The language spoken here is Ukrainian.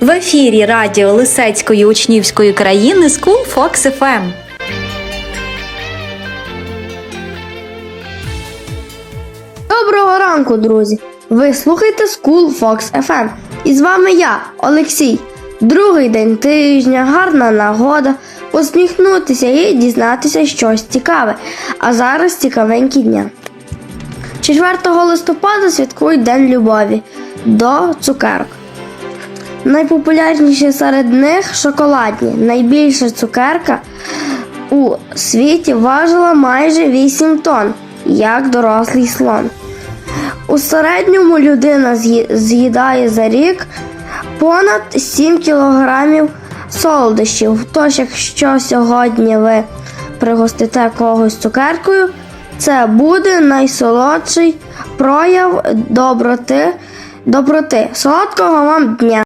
В ефірі радіо Лисецької учнівської країни School Fox FM. Доброго ранку, друзі! Ви слухаєте School Fox FM. І з вами я, Олексій. Другий день тижня, гарна нагода, посміхнутися і дізнатися щось цікаве. А зараз цікавенькі дня. 4 листопада святкують День любові до цукерок. Найпопулярніші серед них шоколадні. Найбільша цукерка у світі важила майже 8 тонн, як дорослий слон. У середньому людина з'їдає за рік понад 7 кілограмів солодощів. Тож, якщо сьогодні ви пригостите когось цукеркою, це буде найсолодший прояв доброти. доброти. Солодкого вам дня!